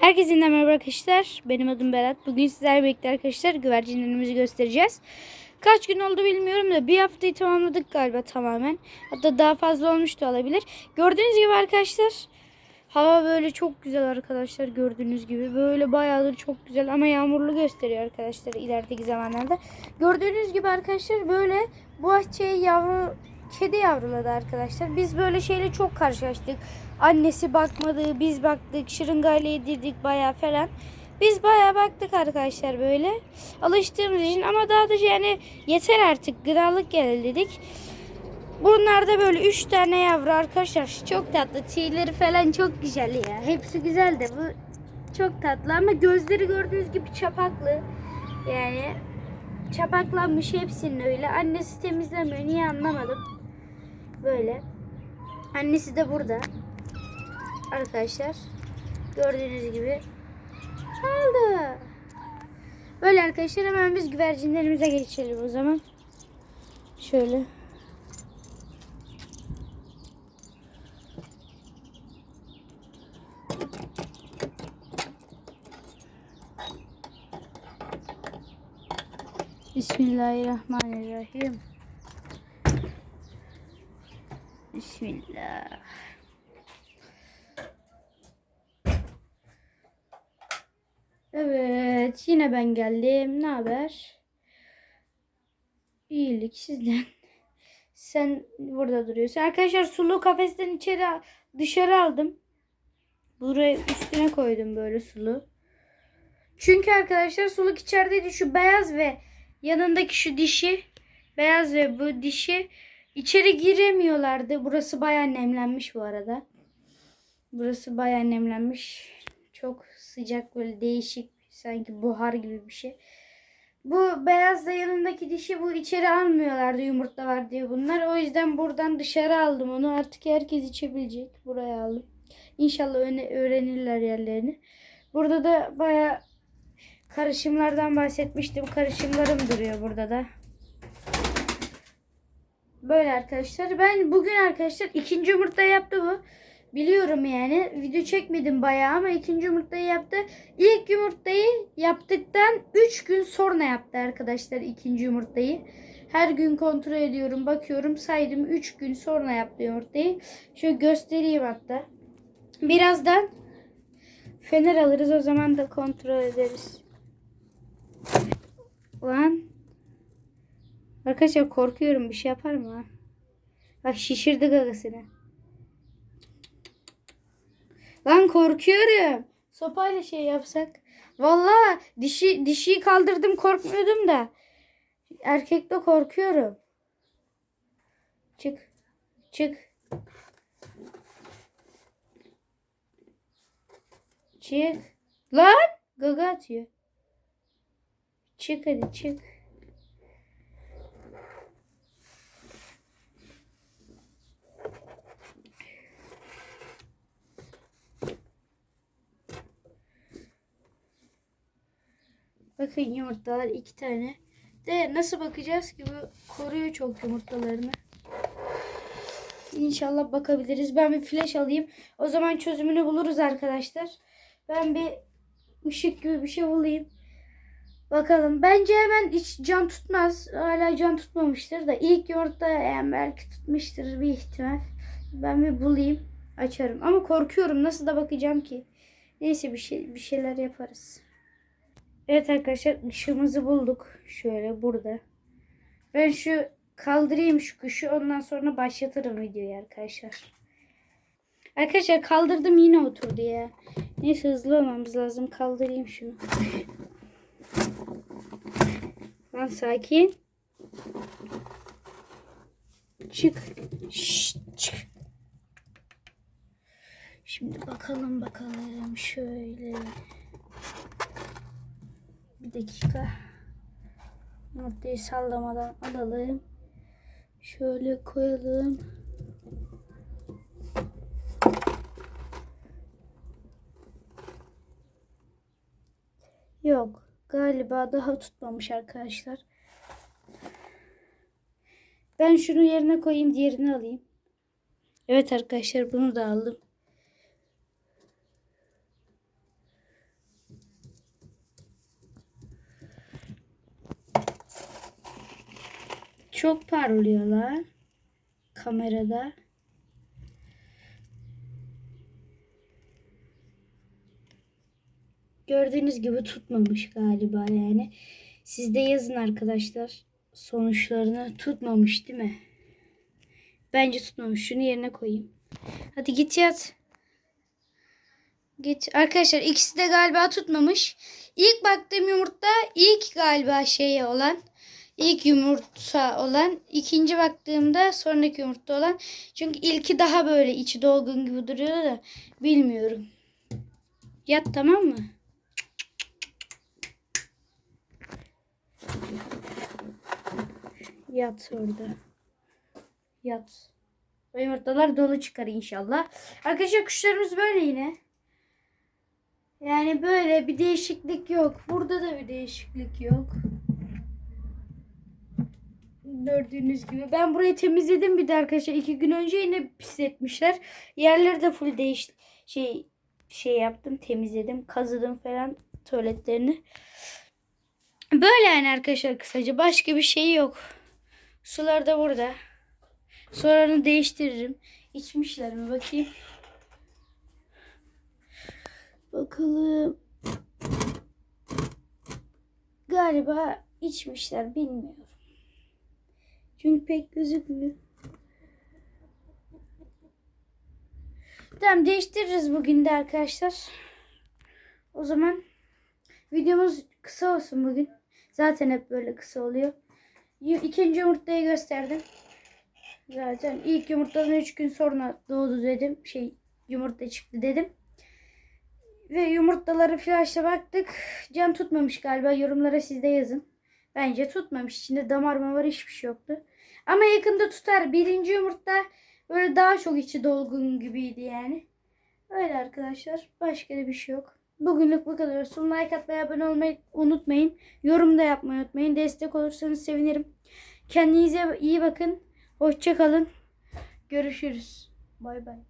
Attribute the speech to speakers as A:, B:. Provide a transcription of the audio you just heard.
A: Herkese merhaba arkadaşlar. Benim adım Berat. Bugün sizlerle birlikte arkadaşlar güvercinlerimizi göstereceğiz. Kaç gün oldu bilmiyorum da bir haftayı tamamladık galiba tamamen. Hatta daha fazla olmuş da olabilir. Gördüğünüz gibi arkadaşlar hava böyle çok güzel arkadaşlar gördüğünüz gibi. Böyle bayağıdır çok güzel ama yağmurlu gösteriyor arkadaşlar ilerideki zamanlarda. Gördüğünüz gibi arkadaşlar böyle bu bahçeye yavru kedi yavruladı arkadaşlar. Biz böyle şeyle çok karşılaştık. Annesi bakmadı, biz baktık, şırıngayla yedirdik bayağı falan. Biz bayağı baktık arkadaşlar böyle. Alıştığımız için ama daha da yani yeter artık gıdalık geldi dedik. Bunlarda böyle 3 tane yavru arkadaşlar. Çok tatlı. Tüyleri falan çok güzel ya. Hepsi güzel de bu çok tatlı ama gözleri gördüğünüz gibi çapaklı. Yani çapaklanmış hepsinin öyle. Annesi temizlemiyor. Niye anlamadım. Böyle. Annesi de burada. Arkadaşlar. Gördüğünüz gibi. Oldu. Böyle arkadaşlar hemen biz güvercinlerimize geçelim o zaman. Şöyle. Bismillahirrahmanirrahim. Bismillah. Evet, yine ben geldim. Ne haber? İyilik sizden. Sen burada duruyorsun. Arkadaşlar sulu kafesten içeri dışarı aldım. Buraya üstüne koydum böyle sulu. Çünkü arkadaşlar suluk içerideydi. Şu beyaz ve yanındaki şu dişi beyaz ve bu dişi içeri giremiyorlardı. Burası bayağı nemlenmiş bu arada. Burası bayağı nemlenmiş. Çok sıcak böyle değişik sanki buhar gibi bir şey. Bu beyaz da yanındaki dişi bu içeri almıyorlardı yumurta var diye bunlar. O yüzden buradan dışarı aldım onu. Artık herkes içebilecek. Buraya aldım. İnşallah öne, öğrenirler yerlerini. Burada da baya karışımlardan bahsetmiştim. Karışımlarım duruyor burada da. Böyle arkadaşlar. Ben bugün arkadaşlar ikinci yumurta yaptı bu. Biliyorum yani. Video çekmedim bayağı ama ikinci yumurtayı yaptı. İlk yumurtayı yaptıktan 3 gün sonra yaptı arkadaşlar ikinci yumurtayı. Her gün kontrol ediyorum, bakıyorum, saydım 3 gün sonra yaptı yumurtayı. Şöyle göstereyim hatta. Birazdan fener alırız o zaman da kontrol ederiz. Lan. Arkadaşlar korkuyorum bir şey yapar mı? Bak şişirdi gagasını. Lan korkuyorum. Sopayla şey yapsak. Vallahi dişi dişiyi kaldırdım korkmuyordum da. Erkekte korkuyorum. Çık. Çık. Çık. Lan gaga atıyor. Çık hadi çık. Bakın yumurtalar iki tane. De nasıl bakacağız ki bu koruyor çok yumurtalarını. İnşallah bakabiliriz. Ben bir flash alayım. O zaman çözümünü buluruz arkadaşlar. Ben bir ışık gibi bir şey bulayım. Bakalım. Bence hemen hiç can tutmaz. Hala can tutmamıştır da. ilk yumurta yani belki tutmuştur bir ihtimal. Ben bir bulayım. Açarım. Ama korkuyorum. Nasıl da bakacağım ki. Neyse bir şey bir şeyler yaparız. Evet arkadaşlar ışığımızı bulduk. Şöyle burada. Ben şu kaldırayım şu kuşu ondan sonra başlatırım videoyu arkadaşlar. Arkadaşlar kaldırdım yine oturdu ya. Neyse hızlı olmamız lazım. Kaldırayım şunu. Lan sakin. Çık. Şşt, çık. Şimdi bakalım bakalım şöyle. Bir dakika. Noktayı sallamadan alalım. Şöyle koyalım. Yok. Galiba daha tutmamış arkadaşlar. Ben şunu yerine koyayım. Diğerini alayım. Evet arkadaşlar bunu da aldım. Çok parlıyorlar kamerada. Gördüğünüz gibi tutmamış galiba yani. Siz de yazın arkadaşlar sonuçlarını tutmamış değil mi? Bence tutmamış. Şunu yerine koyayım. Hadi git yat. Git. Arkadaşlar ikisi de galiba tutmamış. İlk baktığım yumurta ilk galiba şey olan. İlk yumurta olan. ikinci baktığımda sonraki yumurta olan. Çünkü ilki daha böyle içi dolgun gibi duruyordu da bilmiyorum. Yat tamam mı? Yat orada. Yat. O yumurtalar dolu çıkar inşallah. Arkadaşlar kuşlarımız böyle yine. Yani böyle bir değişiklik yok. Burada da bir değişiklik yok. Gördüğünüz gibi. Ben burayı temizledim bir de arkadaşlar. iki gün önce yine pisletmişler. Yerleri de full değiş şey şey yaptım. Temizledim. Kazıdım falan tuvaletlerini. Böyle yani arkadaşlar kısaca. Başka bir şey yok. Sular da burada. Sularını değiştiririm. İçmişler mi bakayım. Bakalım. Galiba içmişler bilmiyorum. Çünkü pek gözükmüyor. Tamam değiştiririz bugün de arkadaşlar. O zaman videomuz kısa olsun bugün. Zaten hep böyle kısa oluyor. İkinci yumurtayı gösterdim. Zaten ilk yumurtadan 3 gün sonra doğdu dedim. Şey yumurta çıktı dedim. Ve yumurtaları flaşla baktık. Can tutmamış galiba. Yorumlara siz de yazın. Bence tutmamış. İçinde damar var hiçbir şey yoktu. Ama yakında tutar. Birinci yumurta böyle daha çok içi dolgun gibiydi yani. Öyle arkadaşlar. Başka da bir şey yok. Bugünlük bu kadar olsun. Like atmayı, abone olmayı unutmayın. Yorum da yapmayı unutmayın. Destek olursanız sevinirim. Kendinize iyi bakın. Hoşça kalın. Görüşürüz. Bay bay.